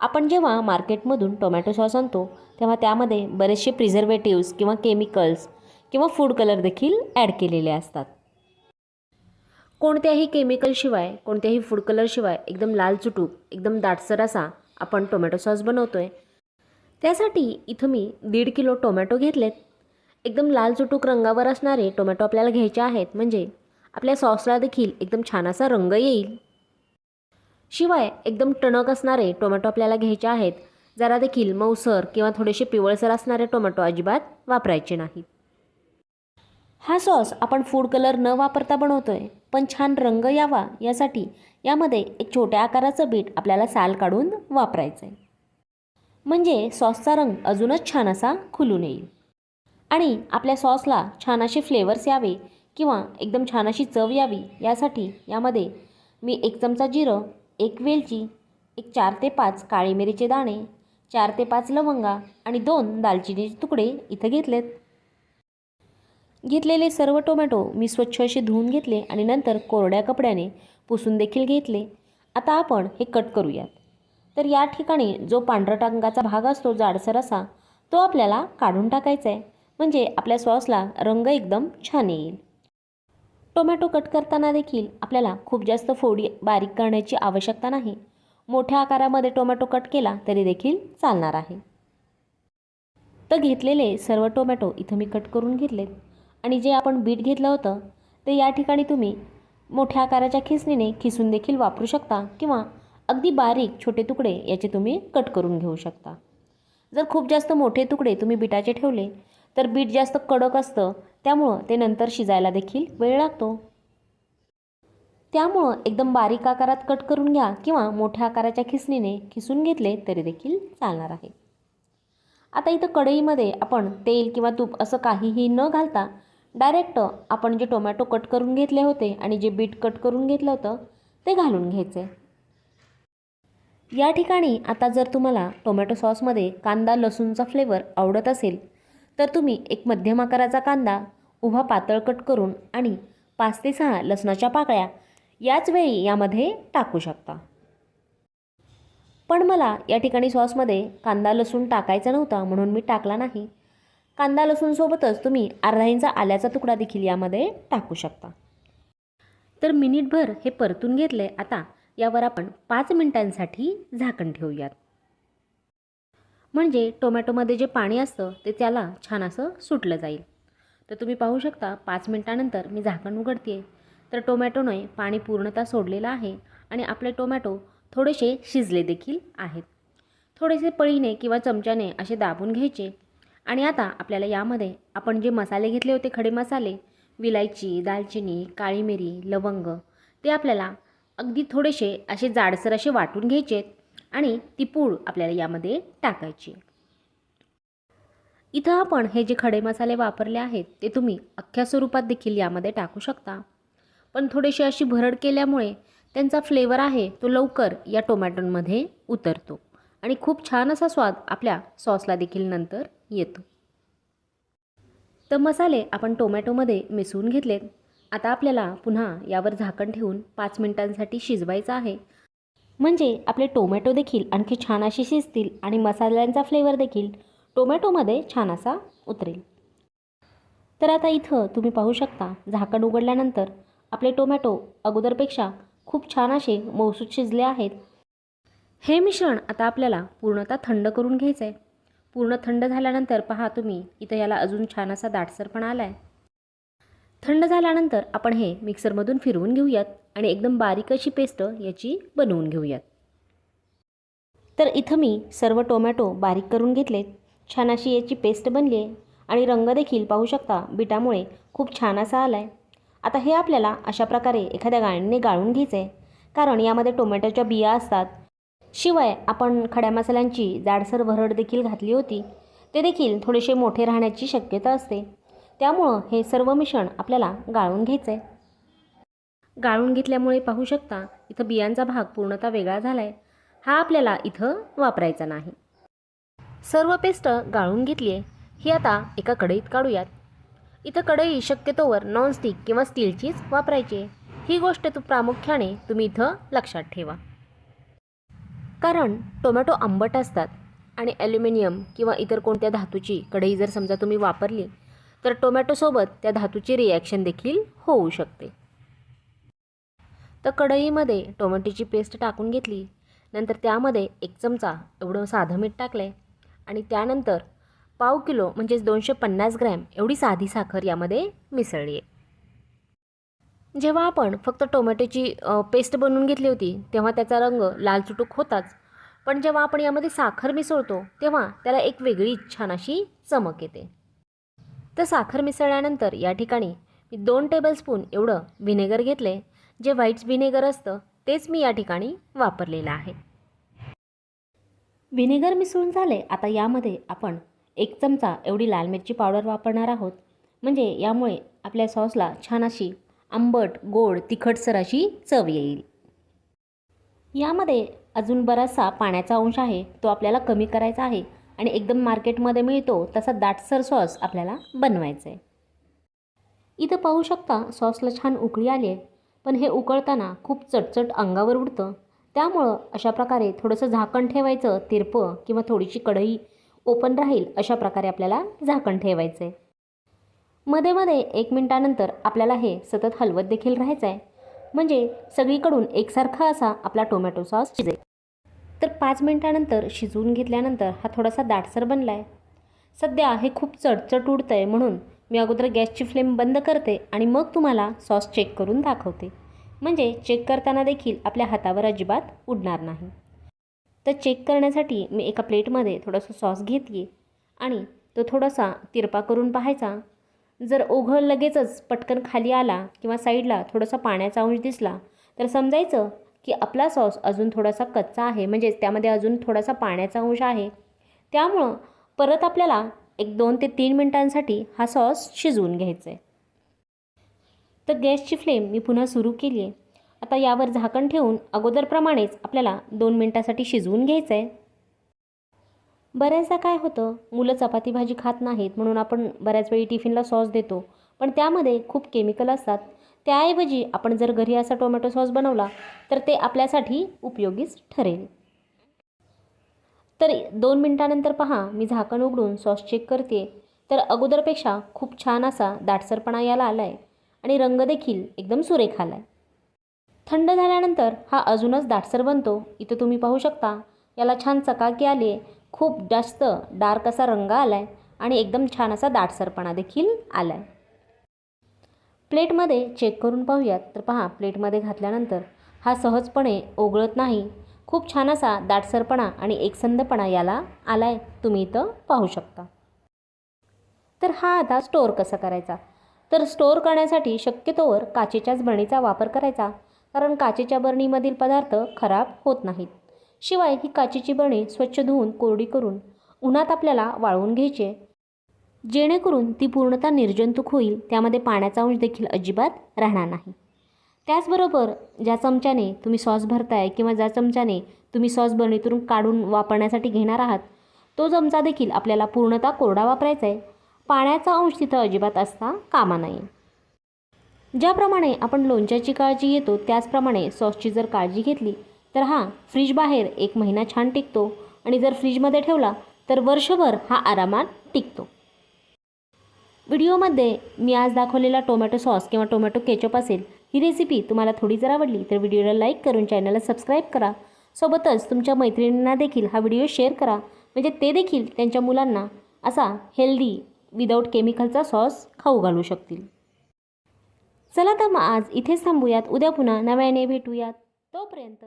आपण जेव्हा मार्केटमधून टोमॅटो सॉस आणतो तेव्हा त्यामध्ये बरेचसे प्रिझर्वेटिव्स किंवा केमिकल्स किंवा फूड कलर देखील ॲड केलेले असतात. कोणत्याही केमिकलशिवाय कोणत्याही फूड कलरशिवाय एकदम लाल चुटूक एकदम दाटसर असा आपण टोमॅटो सॉस बनवतो आहे त्यासाठी इथं मी दीड किलो टोमॅटो घेतलेत. एकदम लाल चुटूक रंगावर असणारे टोमॅटो आपल्याला घ्यायचे आहेत म्हणजे आपल्या सॉसला देखील एकदम छान असा रंग येईल. शिवाय एकदम टणक असणारे टोमॅटो आपल्याला घ्यायचे आहेत जरा देखील मऊसर किंवा थोडेसे पिवळसर असणारे टोमॅटो अजिबात वापरायचे नाहीत हा सॉस आपण फूड कलर न वापरता बनवतो आहे पण छान रंग यावा यासाठी यामध्ये एक छोट्या आकाराचं बीट आपल्याला साल काढून वापरायचं आहे म्हणजे सॉसचा रंग अजूनच छान असा खुलून येईल. आणि आपल्या सॉसला छान असे फ्लेवर्स यावे किंवा एकदम छान अशी चव यावी यासाठी यामध्ये मी एक चमचा जिरं एक वेलची एक चार ते पाच काळी मिरीचे दाणे चार ते पाच लवंगा आणि दोन दालचिनीचे तुकडे इथं घेतलेत. घेतलेले सर्व टोमॅटो मी स्वच्छ असे धुवून घेतले आणि नंतर कोरड्या कपड्याने पुसून देखील घेतले. आता आपण हे कट करूयात. तर या ठिकाणी जो पांढरा टांगाचा भाग असतो जाडसर असा तो आपल्याला काढून टाकायचा आहे म्हणजे आपल्या सॉसला रंग एकदम छान येईल. टोमॅटो कट करताना देखील आपल्याला खूप जास्त फोडी बारीक करण्याची आवश्यकता नाही. मोठ्या आकारामध्ये टोमॅटो कट केला तरी देखील चालणार आहे. तर घेतलेले सर्व टोमॅटो इथं मी कट करून घेतलेत आणि जे आपण बीट घेतलं होतं ते या ठिकाणी तुम्ही मोठ्या आकाराच्या खिसणीने खिसून देखील वापरू शकता किंवा अगदी बारीक छोटे तुकडे याचे तुम्ही कट करून घेऊ शकता. जर खूप जास्त मोठे तुकडे तुम्ही बिटाचे ठेवले तर बीट जास्त कडक असतं त्यामुळं ते नंतर शिजायला देखील वेळ लागतो. त्यामुळं एकदम बारीक आकारात कट करून घ्या किंवा मोठ्या आकाराच्या खिसणीने खिसून घेतले तरी देखील चालणार आहे. आता इथं कढईमध्ये आपण तेल किंवा तूप असं काहीही न घालता डायरेक्ट आपण जे टोमॅटो कट करून घेतले होते आणि जे बीट कट करून घेतलं होतं ते घालून घ्यायचे. या ठिकाणी आता जर तुम्हाला टोमॅटो सॉसमध्ये कांदा लसूणचा फ्लेवर आवडत असेल तर तुम्ही एक मध्यम आकाराचा कांदा उभा पातळ कट करून आणि पाच ते सहा लसणाच्या पाकळ्या याच वेळी यामध्ये टाकू शकता. पण मला या ठिकाणी सॉसमध्ये कांदा लसूण टाकायचा नव्हता म्हणून मी टाकला नाही. कांदा लसूणसोबतच तुम्ही अर्धा इंच आल्याचा तुकडा देखील यामध्ये टाकू शकता. तर मिनिटभर हे परतून घेतले. आता यावर आपण पाच मिनिटांसाठी झाकण ठेवूयात. म्हणजे टोमॅटोमध्ये जे पाणी असतं ते त्याला छान असं सुटलं जाईल. तर तुम्ही पाहू शकता पाच मिनटानंतर मी झाकण उघडते तर टोमॅटोने पाणी पूर्णतः सोडलेलं आहे आणि आपले टोमॅटो थोडेसे शिजले देखील आहेत. थोडेसे पळीने किंवा चमच्याने असे दाबून घ्यायचे आणि आता आपल्याला यामध्ये आपण जे मसाले घेतले होते खडे मसाले विलायची दालचिनी काळी मिरी लवंग ते आपल्याला अगदी थोडेसे असे जाडसर असे वाटून घ्यायचे आणि ती पूड आपल्याला यामध्ये टाकायची. इथं आपण हे जे खडे मसाले वापरले आहेत ते तुम्ही अख्ख्या स्वरूपात देखील यामध्ये टाकू शकता. पण थोडीशी अशी भरड केल्यामुळे त्यांचा फ्लेवर आहे तो लवकर या टोमॅटोंमध्ये उतरतो. आणि खूप छान असा स्वाद आपल्या सॉसला देखील नंतर येतो. तर मसाले आपण टोमॅटोमध्ये मिसळून घेतलेत. आता आपल्याला पुन्हा यावर झाकण ठेवून पाच मिनिटांसाठी शिजवायचं आहे. म्हणजे आपले टोमॅटो देखील आणखी छान अशी शिजतील आणि मसाल्यांचा फ्लेवर देखील टोमॅटोमध्ये छान असा उतरेल. तर आता इथं तुम्ही पाहू शकता झाकण उघडल्यानंतर आपले टोमॅटो अगोदरपेक्षा खूप छान असे मौसूद शिजले आहेत. हे मिश्रण आता आपल्याला पूर्णतः थंड करून घ्यायचं आहे पूर्ण थंड झाल्यानंतर पहा तुम्ही इथं याला अजून छान असा दाटसरपणा आला आहे थंड झाल्यानंतर आपण हे मिक्सरमधून फिरवून घेऊयात आणि एकदम बारीक अशी पेस्ट याची बनवून घेऊयात. तर इथं मी सर्व टोमॅटो बारीक करून घेतलेत. छान अशी याची पेस्ट बनली आहे आणि रंग देखील पाहू शकता बिटामुळे खूप छान असा आला आहे आता हे आपल्याला अशा प्रकारे एखाद्या गाळणीने गाळून घ्यायचं आहे कारण यामध्ये टोमॅटोच्या बिया असतात. शिवाय आपण खड्या मसाल्यांची जाडसर भरड देखील घातली होती. ते देखील थोडेसे मोठे राहण्याची शक्यता असते. त्यामुळं हे सर्व मिश्रण आपल्याला गाळून घ्यायचं आहे गाळून घेतल्यामुळे पाहू शकता इथं बियांचा भाग पूर्णतः वेगळा झाला आहे हा आपल्याला इथं वापरायचा नाही. सर्व पेस्ट गाळून घेतली आहे ही आता एका कढईत काढूयात. इथं कढई शक्यतोवर नॉनस्टिक किंवा स्टीलचीच वापरायची. आहे ही गोष्ट तू प्रामुख्याने तुम्ही इथं लक्षात ठेवा. कारण टोमॅटो आंबट असतात आणि ॲल्युमिनियम किंवा इतर कोणत्या धातूची कढई जर समजा तुम्ही वापरली तर टोमॅटोसोबत त्या धातूची रिॲक्शन देखील होऊ शकते. तर कढईमध्ये टोमॅटोची पेस्ट टाकून घेतली. नंतर त्यामध्ये एक चमचा एवढं साधं मीठ टाकलं आहे आणि त्यानंतर पाव किलो म्हणजेच दोनशे पन्नास ग्रॅम एवढी साधी साखर यामध्ये मिसळली आहे जेव्हा आपण फक्त टोमॅटोची पेस्ट बनवून घेतली होती तेव्हा त्याचा रंग लाल चुटूक होताच. पण जेव्हा आपण यामध्ये साखर मिसळतो तेव्हा त्याला एक वेगळी छान अशी चमक येते. तर साखर मिसळल्यानंतर या ठिकाणी मी दोन टेबलस्पून एवढं व्हिनेगर घेतले. जे व्हाईट्स व्हिनेगर असतं तेच मी या ठिकाणी वापरलेलं आहे. व्हिनेगर मिसळून झाले आता यामध्ये आपण एक चमचा एवढी लाल मिरची पावडर वापरणार आहोत. म्हणजे यामुळे आपल्या सॉसला छान अशी आंबट गोड तिखटसर अशी चव येईल. यामध्ये अजून बराचसा पाण्याचा अंश आहे तो आपल्याला कमी करायचा आहे. आणि एकदम मार्केटमध्ये मिळतो तसा दाटसर सॉस आपल्याला बनवायचा आहे इथं पाहू शकता सॉसला छान उकळी आली आहे पण हे उकळताना खूप चटचट अंगावर उडतं. त्यामुळं अशा प्रकारे थोडंसं झाकण ठेवायचं तिरपं किंवा थोडीशी कढई ओपन राहील अशा प्रकारे आपल्याला झाकण ठेवायचं आहे मध्ये मध्ये एक मिनटानंतर आपल्याला हे सतत हलवत देखील राहायचं आहे म्हणजे सगळीकडून एकसारखा असा आपला टोमॅटो सॉस शिजेल. तर पाच मिनटानंतर शिजवून घेतल्यानंतर हा थोडासा दाटसर बनला आहे सध्या हे खूप चटचट उडतं आहे म्हणून मी अगोदर गॅसची फ्लेम बंद करते आणि मग तुम्हाला सॉस चेक करून दाखवते. म्हणजे चेक करताना देखील आपल्या हातावर अजिबात उडणार नाही. तर चेक करण्यासाठी मी एका प्लेटमध्ये थोडंसं सॉस घेते आणि तो थोडासा तिरपा करून पाहायचा. जर ओघळ लगेचच पटकन खाली आला किंवा साईडला थोडासा पाण्याचा अंश दिसला तर समजायचं की आपला सॉस अजून थोडासा कच्चा आहे म्हणजेच त्यामध्ये अजून थोडासा पाण्याचा अंश आहे. त्यामुळं परत आपल्याला एक दोन ते तीन मिनटांसाठी हा सॉस शिजवून घ्यायचा आहे तर गॅसची फ्लेम मी पुन्हा सुरू केली आहे आता यावर झाकण ठेवून अगोदरप्रमाणेच आपल्याला दोन मिनटासाठी शिजवून घ्यायचं आहे बऱ्याचदा काय होतं मुलं चपाती भाजी खात नाहीत म्हणून आपण बऱ्याच वेळी टिफिनला सॉस देतो पण त्यामध्ये खूप केमिकल असतात. त्याऐवजी आपण जर घरी असा टोमॅटो सॉस बनवला तर ते आपल्यासाठी उपयोगीच ठरेल. तर दोन मिनटानंतर पहा मी झाकण उघडून सॉस चेक करते तर अगोदरपेक्षा खूप छान असा दाटसरपणा याला आला आहे आणि रंग देखील एकदम सुरेख आला आहे थंड झाल्यानंतर हा अजूनच दाटसर बनतो. इथं तुम्ही पाहू शकता याला छान चकाकी आली आहे खूप जास्त डार्क असा रंग आला आहे आणि एकदम छान असा दाटसरपणा देखील आला आहे प्लेटमध्ये चेक करून पाहूयात. तर पहा प्लेटमध्ये घातल्यानंतर हा सहजपणे ओघळत नाही. खूप छान असा दाटसरपणा आणि एकसंधपणा याला आला आहे तुम्ही इथं पाहू शकता. तर हा आता स्टोअर कसा करायचा? तर स्टोअर करण्यासाठी शक्यतोवर काचेच्याच बरणीचा वापर करायचा कारण काचेच्या बरणीमधील पदार्थ खराब होत नाहीत. शिवाय ही काचेची बरणी स्वच्छ धुवून कोरडी करून उन्हात आपल्याला वाळवून घ्यायचे जेणेकरून ती पूर्णतः निर्जंतुक होईल त्यामध्ये पाण्याचा अंश देखील अजिबात राहणार नाही. त्याचबरोबर ज्या चमच्याने तुम्ही सॉस भरताय किंवा ज्या चमच्याने तुम्ही सॉस बरणीतून काढून वापरण्यासाठी घेणार आहात तो चमचा देखील आपल्याला पूर्णतः कोरडा वापरायचा आहे पाण्याचा अंश तिथं अजिबात असता कामा नये. ज्याप्रमाणे आपण लोणच्याची काळजी घेतो त्याचप्रमाणे सॉसची जर काळजी घेतली तर हा फ्रीज बाहेर एक महिना छान टिकतो आणि जर फ्रीजमध्ये ठेवला तर वर्षभर हा आरामात टिकतो. व्हिडिओमध्ये मी आज दाखवलेला टोमॅटो सॉस किंवा टोमॅटो केचप असेल ही रेसिपी तुम्हाला थोडी जर आवडली तर व्हिडिओला लाईक करून चॅनलला सबस्क्राईब करा. सोबतच तुमच्या मैत्रिणींना देखील हा व्हिडिओ शेअर करा. म्हणजे ते देखील त्यांच्या मुलांना असा हेल्दी विदाऊट केमिकलचा सॉस खाऊ घालू शकतील. चला तर मग आज इथेच थांबूयात. उद्या पुन्हा नव्याने भेटूयात. तोपर्यंत